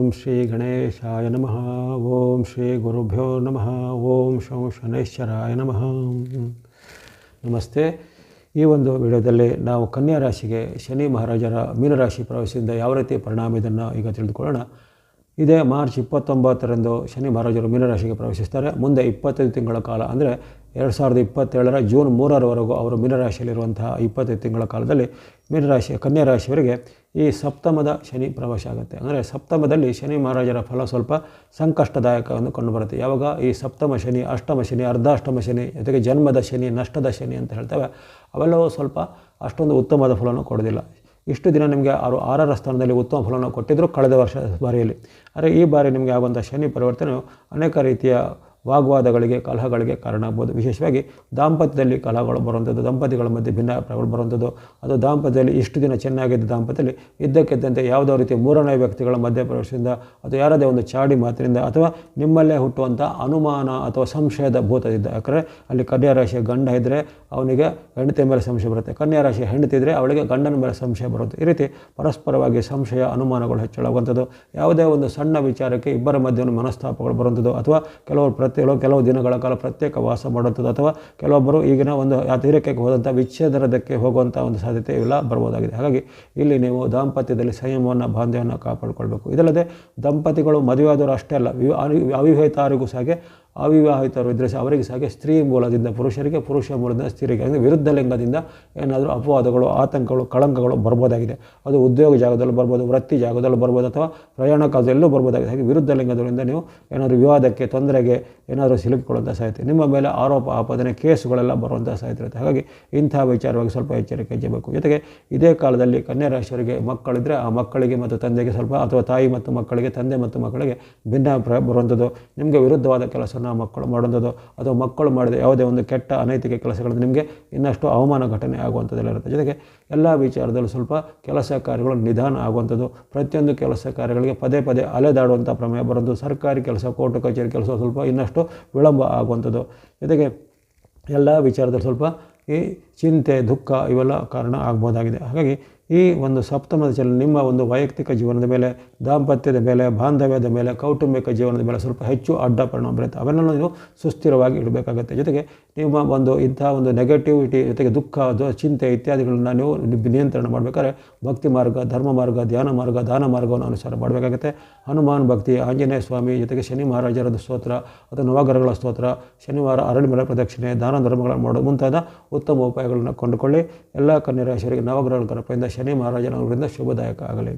ಓಂ ಶ್ರೀ ಗಣೇಶಾಯ ನಮಃ. ಓಂ ಶ್ರೀ ಗುರುಭ್ಯೋ ನಮಃ. ಓಂ ಶಂ ಶನೇಶ್ವರಾಯ ನಮಃ. ನಮಸ್ತೆ. ಈ ಒಂದು ವಿಡಿಯೋದಲ್ಲಿ ನಾವು ಕನ್ಯಾ ರಾಶಿಗೆ ಶನಿ ಮಹಾರಾಜರ ಮೀನರಾಶಿ ಪ್ರವೇಶದಿಂದ ಯಾವ ರೀತಿ ಪರಿಣಾಮ ಇದನ್ನು ಈಗ ತಿಳಿದುಕೊಳ್ಳೋಣ. ಇದೇ ಮಾರ್ಚ್ ಇಪ್ಪತ್ತೊಂಬತ್ತರಂದು ಶನಿ ಮಹಾರಾಜರು ಮೀನರಾಶಿಗೆ ಪ್ರವೇಶಿಸ್ತಾರೆ. ಮುಂದೆ ಇಪ್ಪತ್ತೈದು ತಿಂಗಳ ಕಾಲ ಅಂದರೆ ಎರಡು ಸಾವಿರದ ಇಪ್ಪತ್ತೇಳರ ಜೂನ್ ಮೂರರವರೆಗೂ ಅವರು ಮೀನರಾಶಿಯಲ್ಲಿರುವಂತಹ ಇಪ್ಪತ್ತೈದು ತಿಂಗಳ ಕಾಲದಲ್ಲಿ ಮೀನರಾಶಿ ಕನ್ಯಾ ರಾಶಿಯವರಿಗೆ ಈ ಸಪ್ತಮದ ಶನಿ ಪ್ರವೇಶ ಆಗುತ್ತೆ. ಅಂದರೆ ಸಪ್ತಮದಲ್ಲಿ ಶನಿ ಮಹಾರಾಜರ ಫಲ ಸ್ವಲ್ಪ ಸಂಕಷ್ಟದಾಯಕವನ್ನು ಕಂಡುಬರುತ್ತೆ ಯಾವಾಗ? ಈ ಸಪ್ತಮ ಶನಿ, ಅಷ್ಟಮ ಶನಿ, ಅರ್ಧಾಷ್ಟಮ ಶನಿ, ಜೊತೆಗೆ ಜನ್ಮದ ಶನಿ, ನಷ್ಟದ ಶನಿ ಅಂತ ಹೇಳ್ತೇವೆ. ಅವೆಲ್ಲವೂ ಸ್ವಲ್ಪ ಅಷ್ಟೊಂದು ಉತ್ತಮವಾದ ಫಲವನ್ನು ಕೊಡೋದಿಲ್ಲ. ಇಷ್ಟು ದಿನ ನಿಮಗೆ ಆರು ಆರರ ಸ್ಥಾನದಲ್ಲಿ ಉತ್ತಮ ಫಲವನ್ನು ಕೊಟ್ಟಿದ್ದರು ಕಳೆದ ವರ್ಷ ಬಾರಿಯಲ್ಲಿ. ಆದರೆ ಈ ಬಾರಿ ನಿಮಗೆ ಆಗುವಂಥ ಶನಿ ಪರಿವರ್ತನೆಯು ಅನೇಕ ರೀತಿಯ ವಾಗ್ವಾದಗಳಿಗೆ, ಕಲಹಗಳಿಗೆ ಕಾರಣ ಆಗ್ಬೋದು ವಿಶೇಷವಾಗಿ ದಾಂಪತ್ಯದಲ್ಲಿ ಕಲಹಗಳು ಬರುವಂಥದ್ದು, ದಂಪತಿಗಳ ಮಧ್ಯೆ ಭಿನ್ನಾಭಿಪ್ರಾಯಗಳು ಬರುವಂಥದ್ದು. ಅದು ದಾಂಪತ್ಯದಲ್ಲಿ ಇಷ್ಟು ದಿನ ಚೆನ್ನಾಗಿದ್ದ ದಾಂಪತ್ಯದಲ್ಲಿ ಇದ್ದಕ್ಕಿದ್ದಂತೆ ಯಾವುದೋ ರೀತಿ ಮೂರನೇ ವ್ಯಕ್ತಿಗಳ ಮಧ್ಯ ಪ್ರವೇಶದಿಂದ ಅಥವಾ ಯಾರದೇ ಒಂದು ಚಾಡಿ ಮಾತಿನಿಂದ ಅಥವಾ ನಿಮ್ಮಲ್ಲೇ ಹುಟ್ಟುವಂಥ ಅನುಮಾನ ಅಥವಾ ಸಂಶಯದ ಭೂತದಿಂದ. ಯಾಕಂದರೆ ಅಲ್ಲಿ ಕನ್ಯಾ ರಾಶಿಯ ಗಂಡ ಇದ್ದರೆ ಅವನಿಗೆ ಹೆಂಡತಿಯ ಮೇಲೆ ಸಂಶಯ ಬರುತ್ತೆ. ಕನ್ಯಾ ರಾಶಿಯ ಹೆಂಡತಿ ಇದ್ದರೆ ಅವಳಿಗೆ ಗಂಡನ ಮೇಲೆ ಸಂಶಯ ಬರುತ್ತೆ. ಈ ರೀತಿ ಪರಸ್ಪರವಾಗಿ ಸಂಶಯ, ಅನುಮಾನಗಳು ಹೆಚ್ಚಳಾಗುವಂಥದ್ದು ಯಾವುದೇ ಒಂದು ಸಣ್ಣ ವಿಚಾರಕ್ಕೆ ಇಬ್ಬರ ಮಧ್ಯೆ ಮನಸ್ತಾಪಗಳು ಬರುವಂಥದ್ದು ಅಥವಾ ಕೆಲವರು ಪ್ರತಿ ಕೆಲವು ದಿನಗಳ ಕಾಲ ಪ್ರತ್ಯೇಕ ವಾಸ ಮಾಡುವಂಥದ್ದು. ಅಥವಾ ಕೆಲವೊಬ್ಬರು ಈಗಿನ ಒಂದು ಆ ತೀರಕ್ಕೆ ಹೋದಂಥ ವಿಚ್ಛೇದನದಕ್ಕೆ ಹೋಗುವಂಥ ಒಂದು ಸಾಧ್ಯತೆ ಇಲ್ಲ ಬರ್ಬೋದಾಗಿದೆ. ಹಾಗಾಗಿ ಇಲ್ಲಿ ನೀವು ದಾಂಪತ್ಯದಲ್ಲಿ ಸಂಯಮವನ್ನು, ಬಾಂಧವ್ಯವನ್ನು ಕಾಪಾಡಿಕೊಳ್ಬೇಕು. ಇದಲ್ಲದೆ ದಂಪತಿಗಳು ಮದುವೆಯಾದವರು ಅಷ್ಟೇ ಅಲ್ಲ ವಿವ ಅವಿವಾಹಿತರಿಗೂ ಸಹ ಅವಿವಾಹಿತರು ಇದ್ದರೆ ಸಹ ಅವರಿಗೆ ಸಹ ಸ್ತ್ರೀ ಮೂಲದಿಂದ ಪುರುಷರಿಗೆ, ಪುರುಷ ಮೂಲದಿಂದ ಸ್ತ್ರೀರಿಗೆ ಅಂದರೆ ವಿರುದ್ಧ ಲಿಂಗದಿಂದ ಏನಾದರೂ ಅಪವಾದಗಳು, ಆತಂಕಗಳು, ಕಳಂಕಗಳು ಬರ್ಬೋದಾಗಿದೆ. ಅದು ಉದ್ಯೋಗ ಜಾಗದಲ್ಲೂ ಬರ್ಬೋದು, ವೃತ್ತಿ ಜಾಗದಲ್ಲೂ ಬರ್ಬೋದು, ಅಥವಾ ಪ್ರಯಾಣ ಕಾಲದಲ್ಲೂ ಬರ್ಬೋದಾಗಿದೆ. ಹಾಗೆ ವಿರುದ್ಧ ಲಿಂಗದಿಂದ ನೀವು ಏನಾದರೂ ವಿವಾದಕ್ಕೆ, ತೊಂದರೆಗೆ ಏನಾದರೂ ಸಿಲುಕಿಕೊಳ್ಳುವಂಥ ಸಾಹಿತ್ಯ ನಿಮ್ಮ ಮೇಲೆ ಆರೋಪ, ಆಪಾದನೆ, ಕೇಸುಗಳೆಲ್ಲ ಬರುವಂಥ ಸಾಧ್ಯತೆ ಇರುತ್ತೆ. ಹಾಗಾಗಿ ಇಂಥ ವಿಚಾರವಾಗಿ ಸ್ವಲ್ಪ ಎಚ್ಚರಿಕೆ ಹೆಚ್ಚಬೇಕು ಜೊತೆಗೆ ಇದೇ ಕಾಲದಲ್ಲಿ ಕನ್ಯಾ ರಾಶಿಯವರಿಗೆ ಮಕ್ಕಳಿದ್ದರೆ ಆ ಮಕ್ಕಳಿಗೆ ಮತ್ತು ತಂದೆಗೆ ಸ್ವಲ್ಪ, ಅಥವಾ ತಾಯಿ ಮತ್ತು ಮಕ್ಕಳಿಗೆ, ತಂದೆ ಮತ್ತು ಮಕ್ಕಳಿಗೆ ಭಿನ್ನಾಭಿಪ್ರಾಯ ಬರುವಂಥದ್ದು. ನಿಮಗೆ ವಿರುದ್ಧವಾದ ಕೆಲಸನ ಮಕ್ಕಳು ಮಾಡುವಂಥದ್ದು ಅಥವಾ ಮಕ್ಕಳು ಮಾಡಿದ ಯಾವುದೇ ಒಂದು ಕೆಟ್ಟ ಅನೈತಿಕ ಕೆಲಸಗಳಿಂದ ನಿಮಗೆ ಇನ್ನಷ್ಟು ಅವಮಾನ ಘಟನೆ ಆಗುವಂಥದ್ದೆಲ್ಲ ಇರುತ್ತೆ. ಜೊತೆಗೆ ಎಲ್ಲ ವಿಚಾರದಲ್ಲೂ ಸ್ವಲ್ಪ ಕೆಲಸ ಕಾರ್ಯಗಳು ನಿಧಾನ ಆಗುವಂಥದ್ದು. ಪ್ರತಿಯೊಂದು ಕೆಲಸ ಕಾರ್ಯಗಳಿಗೆ ಪದೇ ಪದೇ ಅಲೆದಾಡುವಂಥ ಪ್ರಮೇಯ ಬರೋದು ಸರ್ಕಾರಿ ಕೆಲಸ, ಕೋರ್ಟು, ಕಚೇರಿ ಕೆಲಸ ಸ್ವಲ್ಪ ಇನ್ನಷ್ಟು ವಿಳಂಬ ಆಗುವಂಥದ್ದು. ಜೊತೆಗೆ ಎಲ್ಲ ವಿಚಾರದಲ್ಲಿ ಸ್ವಲ್ಪ ಈ ಚಿಂತೆ, ದುಃಖ ಇವೆಲ್ಲ ಕಾರಣ ಆಗ್ಬೋದಾಗಿದೆ. ಹಾಗಾಗಿ ಈ ಒಂದು ಸಪ್ತಮದ ಚಲನೆ ನಿಮ್ಮ ಒಂದು ವೈಯಕ್ತಿಕ ಜೀವನದ ಮೇಲೆ, ದಾಂಪತ್ಯದ ಮೇಲೆ, ಬಾಂಧವ್ಯದ ಮೇಲೆ, ಕೌಟುಂಬಿಕ ಜೀವನದ ಮೇಲೆ ಸ್ವಲ್ಪ ಹೆಚ್ಚು ಅಡ್ಡ ಪರಿಣಾಮ ಬೀರುತ್ತೆ. ಅವೆಲ್ಲ ನೀವು ಸುಸ್ಥಿರವಾಗಿ ಇಡಬೇಕಾಗುತ್ತೆ. ಜೊತೆಗೆ ನಿಮ್ಮ ಒಂದು ಇಂಥ ಒಂದು ನೆಗೆಟಿವಿಟಿ ಜೊತೆಗೆ ದುಃಖ ಚಿಂತೆ ಇತ್ಯಾದಿಗಳನ್ನ ನೀವು ನಿಯಂತ್ರಣ ಮಾಡಬೇಕಾದ್ರೆ ಭಕ್ತಿ ಮಾರ್ಗ, ಧರ್ಮ ಮಾರ್ಗ, ಧ್ಯಾನ ಮಾರ್ಗ, ದಾನ ಮಾರ್ಗವನ್ನು ಅನುಸಾರ ಮಾಡಬೇಕಾಗುತ್ತೆ. ಹನುಮಾನ್ ಭಕ್ತಿ, ಆಂಜನೇಯ ಸ್ವಾಮಿ, ಜೊತೆಗೆ ಶನಿ ಮಹಾರಾಜರದ ಸ್ತೋತ್ರ, ಅಥವಾ ನವಗ್ರಹಗಳ ಸ್ತೋತ್ರ, ಶನಿವಾರ ಅರಳಿಮಲೆ ಪ್ರದಕ್ಷಿಣೆ, ದಾನ ಧರ್ಮಗಳನ್ನು ಮಾಡೋದು ಮುಂತಾದ ಉತ್ತಮ ಉಪಾಯಗಳನ್ನು ಕೊಂಡುಕೊಳ್ಳಿ. ಎಲ್ಲ ಕನ್ಯಾ ರಾಶಿಯವರಿಗೆ ನವಗ್ರಹಗಳ ಕೃಪೆಯಿಂದ ಶನಿ ಮಹಾರಾಜನವರಿಂದ ಶುಭದಾಯಕ ಆಗಲಿ.